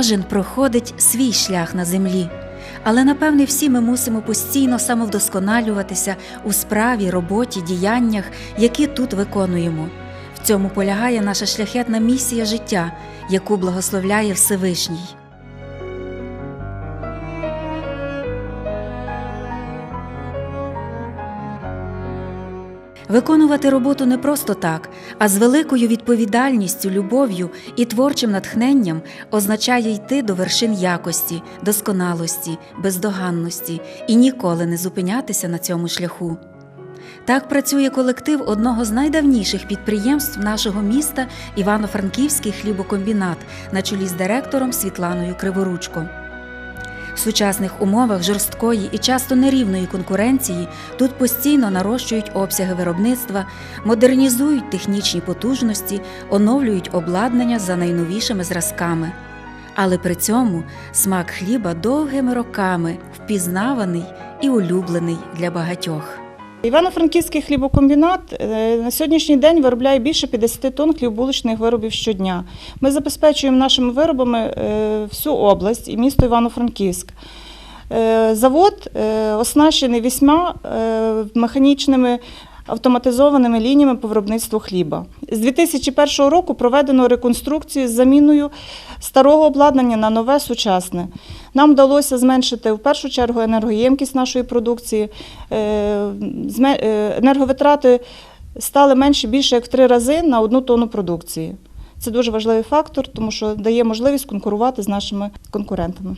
Кожен проходить свій шлях на землі, але напевне всі ми мусимо постійно самовдосконалюватися у справі, роботі, діяннях, які тут виконуємо. В цьому полягає наша шляхетна місія життя, яку благословляє Всевишній. Виконувати роботу не просто так, а з великою відповідальністю, любов'ю і творчим натхненням означає йти до вершин якості, досконалості, бездоганності і ніколи не зупинятися на цьому шляху. Так працює колектив одного з найдавніших підприємств нашого міста Івано-Франківський хлібокомбінат на чолі з директором Світланою Криворучко. В сучасних умовах жорсткої і часто нерівної конкуренції тут постійно нарощують обсяги виробництва, модернізують технічні потужності, оновлюють обладнання за найновішими зразками. Але при цьому смак хліба довгими роками впізнаваний і улюблений для багатьох. Івано-Франківський хлібокомбінат е, на сьогоднішній день виробляє більше 50 тонн хлібобулочних виробів щодня. Ми забезпечуємо нашими виробами е, всю область і місто Івано-Франківськ. Е, Завод оснащений вісьма механічними автоматизованими лініями по виробництву хліба. З 2001 року проведено реконструкцію з заміною старого обладнання на нове сучасне. Нам вдалося зменшити в першу чергу енергоємкість нашої продукції. Е, е, Енерговитрати стали менше більше як в три рази на одну тонну продукції. Це дуже важливий фактор, тому що дає можливість конкурувати з нашими конкурентами.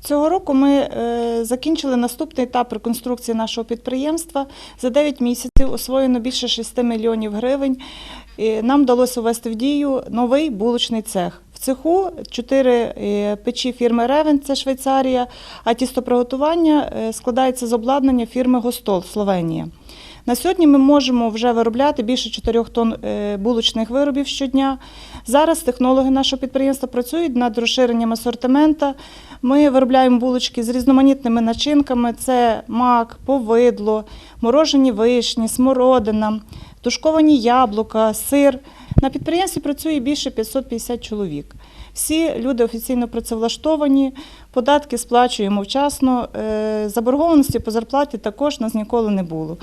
Цього року ми е, закінчили наступний етап реконструкції нашого підприємства. За 9 місяців освоєно більше 6 мільйонів гривень. І нам вдалося ввести в дію новий булочний цех. В цеху чотири е, печі фірми Ревен, це Швейцарія, а тістоприготування е, складається з обладнання фірми Гостол Словенія. На сьогодні ми можемо вже виробляти більше 4 тонн е, булочних виробів щодня. Зараз технологи нашого підприємства працюють над розширенням асортимента. Ми виробляємо булочки з різноманітними начинками: це мак, повидло, морожені вишні, смородина, тушковані яблука, сир. На підприємстві працює більше 550 чоловік. Всі люди офіційно працевлаштовані, податки сплачуємо вчасно. е, Заборгованості по зарплаті також нас ніколи не було.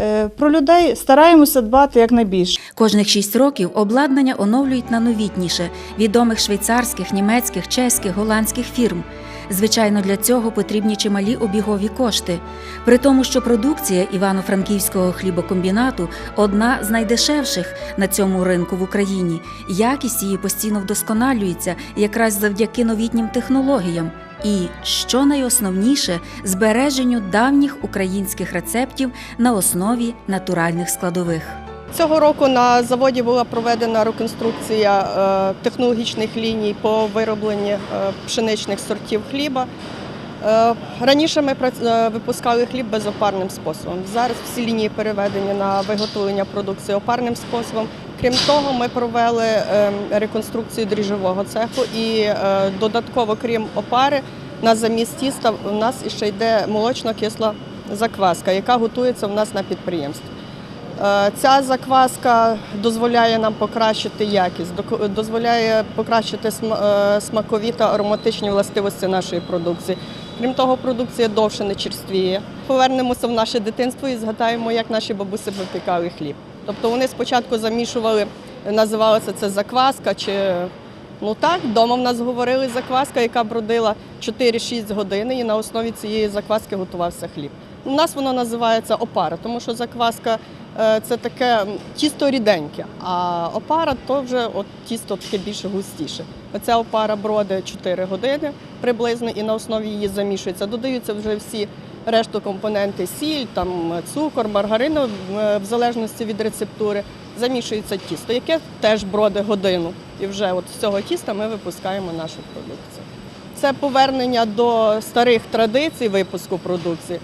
Е, Про людей стараємося дбати якнайбільше. Кожних шість років обладнання оновлюють на новітніше відомих швейцарських, німецьких, чеських, голландських фірм. Звичайно, для цього потрібні чималі обігові кошти. При тому, що продукція Івано-Франківського хлібокомбінату одна з найдешевших на цьому ринку в Україні. Якість її постійно вдосконалюється якраз завдяки новітнім технологіям. І, що найосновніше, збереженню давніх українських рецептів на основі натуральних складових. Цього року на заводі була проведена реконструкція е, технологічних ліній по виробленню е, пшеничних сортів хліба. Е, Раніше ми випускали хліб безопарним способом. Зараз всі лінії переведені на виготовлення продукції опарним способом. Крім того, ми провели е, реконструкцію дріжджового цеху і е, додатково, крім опари, на замість тіста у нас ще йде молочно-кисла закваска, яка готується у нас на підприємстві. Е, Ця закваска дозволяє нам покращити якість, дозволяє покращити е, смакові та ароматичні властивості нашої продукції. Крім того, продукція довше не черствіє. Повернемося в наше дитинство і згадаємо, як наші бабусі випікали хліб. Тобто вони спочатку замішували, називалося це закваска чи ну так, вдома в нас говорили закваска, яка бродила 4-6 годин, і на основі цієї закваски готувався хліб. У нас воно називається опара, тому що закваска е, це таке тісто ріденьке, а опара то вже от тісто таке більше густіше. Оця опара броде 4 години приблизно, і на основі її замішується. Додаються вже всі решту компоненти, сіль, там цукор, маргарин, е, в залежності від рецептури. Замішується тісто, яке теж броде годину. І вже от з цього тіста ми випускаємо нашу продукцію. Це повернення до старих традицій випуску продукції.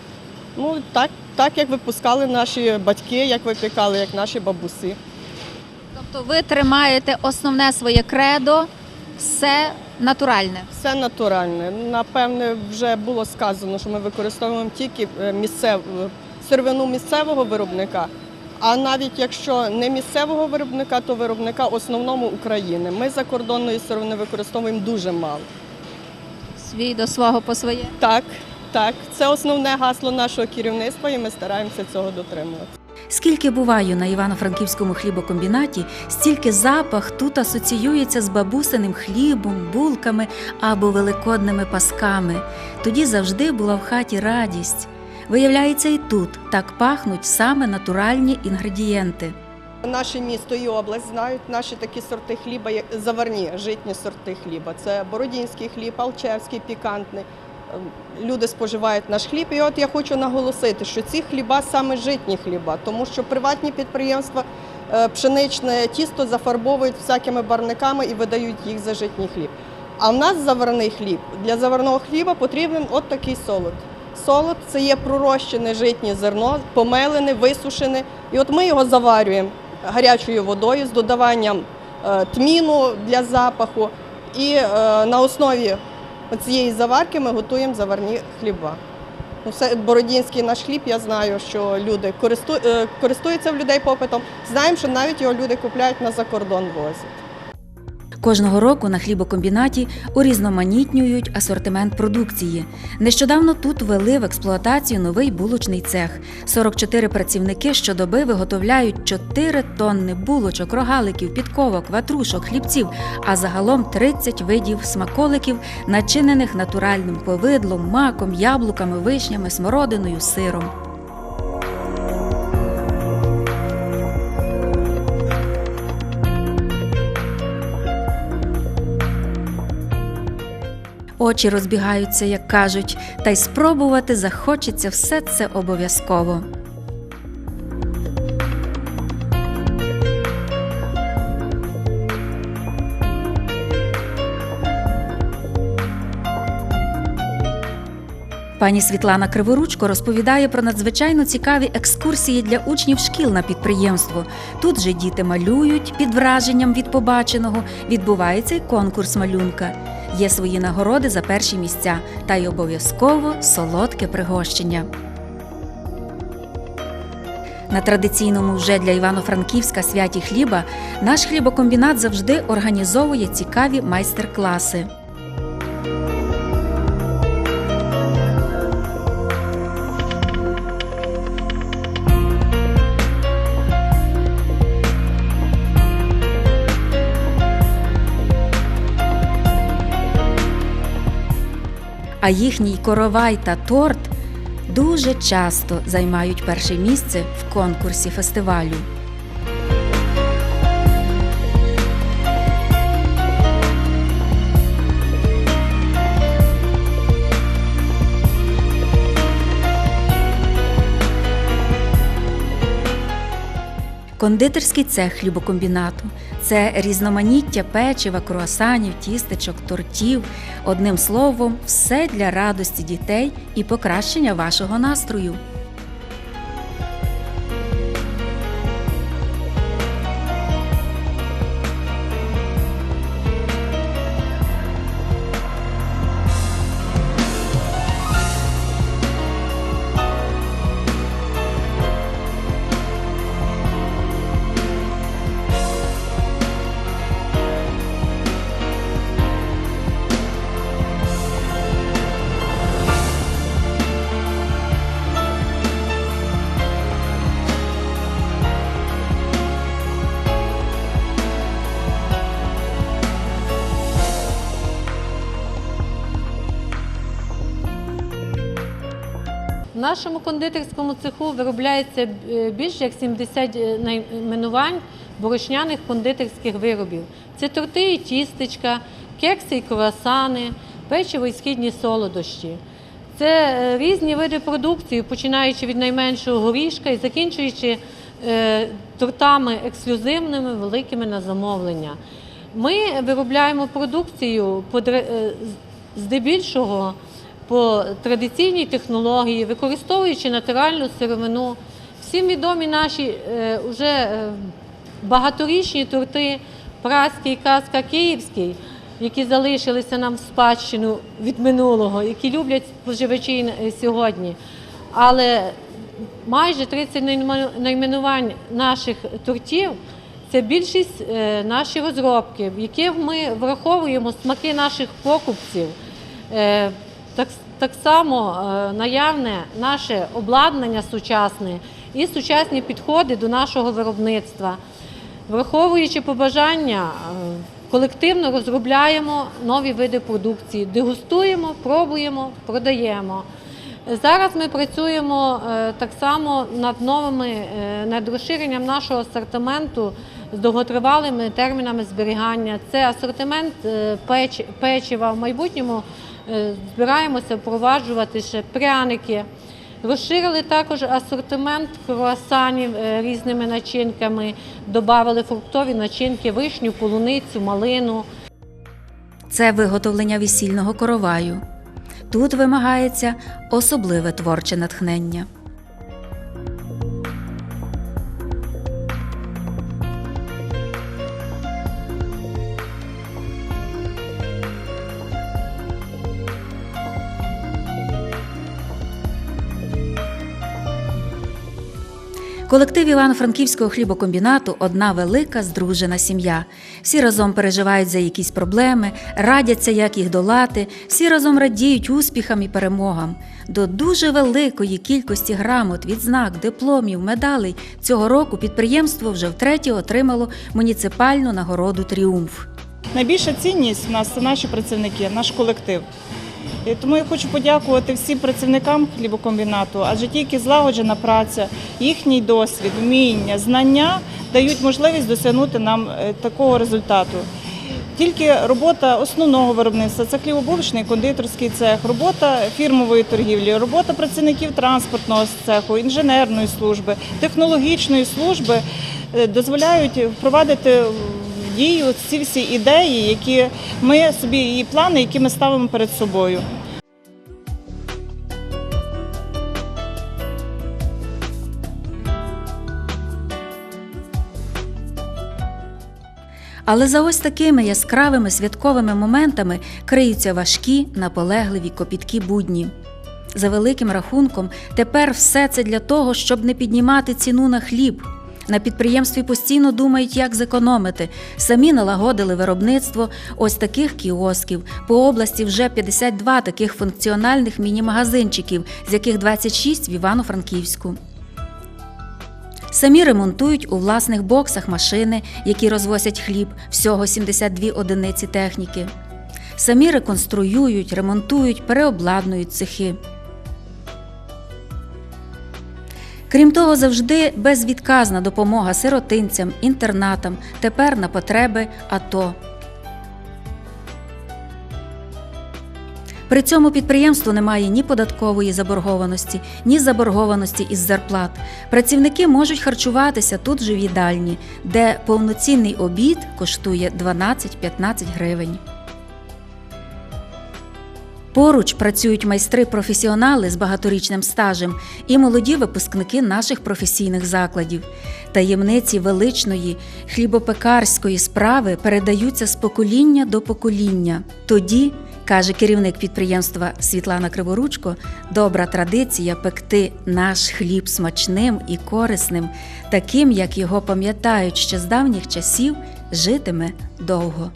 Ну так, так як випускали наші батьки, як випікали, як наші бабусі. Тобто ви тримаєте основне своє кредо, все натуральне. Все натуральне. Напевне, вже було сказано, що ми використовуємо тільки е, місцев... сировину місцевого виробника, А навіть якщо не місцевого виробника, то виробника основному України. Ми закордонної сировини використовуємо дуже мало. Свій до свого по своє. Так, так, це основне гасло нашого керівництва, і ми стараємося цього дотримуватися. Скільки буваю на Івано-Франківському хлібокомбінаті, стільки запах тут асоціюється з бабусиним хлібом, булками або великодними пасками. Тоді завжди була в хаті радість. Виявляється, і тут так пахнуть саме натуральні інгредієнти. Наше місто і область знають наші такі сорти хліба, як заварні житні сорти хліба. Це бородінський хліб, алчевський, пікантний. Ем, Люди споживають наш хліб. І от я хочу наголосити, що ці хліба саме житні хліба, тому що приватні підприємства е, пшеничне тісто зафарбовують всякими барниками і видають їх за житній хліб. А в нас заварний хліб. Для заварного хліба потрібен от такий солод. Солод це є пророщене житнє зерно, помелене, висушене. І от ми його заварюємо гарячою водою з додаванням е, тміну для запаху. І е, на основі цієї заварки ми готуємо заварні хліба. Ну, все, бородінський наш хліб, я знаю, що люди е, користуються в людей попитом. Знаємо, що навіть його люди купляють на закордон возять. Кожного року на хлібокомбінаті урізноманітнюють асортимент продукції. Нещодавно тут ввели в експлуатацію новий булочний цех. 44 працівники щодоби виготовляють 4 тонни булочок, рогаликів, підковок, ватрушок, хлібців, а загалом 30 видів смаколиків, начинених натуральним повидлом, маком, яблуками, вишнями, смородиною, сиром. Очі розбігаються, як кажуть, та й спробувати захочеться все це обов'язково. Пані Світлана Криворучко розповідає про надзвичайно цікаві екскурсії для учнів шкіл на підприємство. Тут же діти малюють під враженням від побаченого. Відбувається й конкурс малюнка. Є свої нагороди за перші місця та й обов'язково солодке пригощення. На традиційному вже для Івано-Франківська святі хліба наш хлібокомбінат завжди організовує цікаві майстер-класи. А їхній коровай та торт дуже часто займають перше місце в конкурсі фестивалю. Кондитерський цех хлібокомбінату це різноманіття печива, круасанів, тістечок, тортів. Одним словом, все для радості дітей і покращення вашого настрою. В нашому кондитерському цеху виробляється е, більше як 70 найменувань борошняних кондитерських виробів. Це торти і тістечка, кекси і круасани, печиво і східні солодощі. Це е, різні види продукції, починаючи від найменшого горішка і закінчуючи е, тортами ексклюзивними, великими на замовлення. Ми виробляємо продукцію е, здебільшого по традиційній технології, використовуючи натуральну сировину. Всім відомі наші е, вже е, багаторічні торти Праський, Казка, Київський, які залишилися нам в спадщину від минулого, які люблять споживачі сьогодні. Але майже 30 найменувань наших тортів це більшість е, наші розробки, в яких ми враховуємо смаки наших покупців. Так, так само е, наявне наше обладнання сучасне і сучасні підходи до нашого виробництва. Враховуючи побажання, е, колективно розробляємо нові види продукції, дегустуємо, пробуємо, продаємо. Зараз ми працюємо е, так само над новими, над розширенням нашого асортименту з довготривалими термінами зберігання. Це асортимент печ, печива. В майбутньому збираємося впроваджувати ще пряники. Розширили також асортимент круасанів е, різними начинками, додали фруктові начинки, вишню, полуницю, малину. Це виготовлення весільного короваю. Тут вимагається особливе творче натхнення. Колектив Івано-Франківського хлібокомбінату одна велика здружена сім'я. Всі разом переживають за якісь проблеми, радяться, як їх долати, всі разом радіють успіхам і перемогам. До дуже великої кількості грамот, відзнак, дипломів, медалей цього року підприємство вже втретє отримало муніципальну нагороду Тріумф. Найбільша цінність в нас це наші працівники, наш колектив. Тому я хочу подякувати всім працівникам хлібокомбінату, адже тільки злагоджена праця, їхній досвід, вміння, знання дають можливість досягнути нам е, такого результату. Тільки робота основного виробництва це хлібобулочний кондитерський цех, робота фірмової торгівлі, робота працівників транспортного цеху, інженерної служби, технологічної служби е, дозволяють впровадити дію ці всі ідеї, які ми собі і плани, які ми ставимо перед собою. Але за ось такими яскравими святковими моментами криються важкі, наполегливі копіткі будні. За великим рахунком, тепер все це для того, щоб не піднімати ціну на хліб. На підприємстві постійно думають, як зекономити. Самі налагодили виробництво ось таких кіосків. По області вже 52 таких функціональних міні-магазинчиків, з яких 26 в Івано-Франківську. Самі ремонтують у власних боксах машини, які розвозять хліб, всього 72 одиниці техніки. Самі реконструюють, ремонтують, переобладнують цехи. Крім того, завжди безвідказна допомога сиротинцям, інтернатам, тепер на потреби АТО. При цьому підприємству немає ні податкової заборгованості, ні заборгованості із зарплат. Працівники можуть харчуватися тут же в їдальні, де повноцінний обід коштує 12-15 гривень. Поруч працюють майстри-професіонали з багаторічним стажем і молоді випускники наших професійних закладів. Таємниці величної хлібопекарської справи передаються з покоління до покоління. Тоді, каже керівник підприємства Світлана Криворучко, добра традиція пекти наш хліб смачним і корисним, таким, як його пам'ятають ще з давніх часів, житиме довго.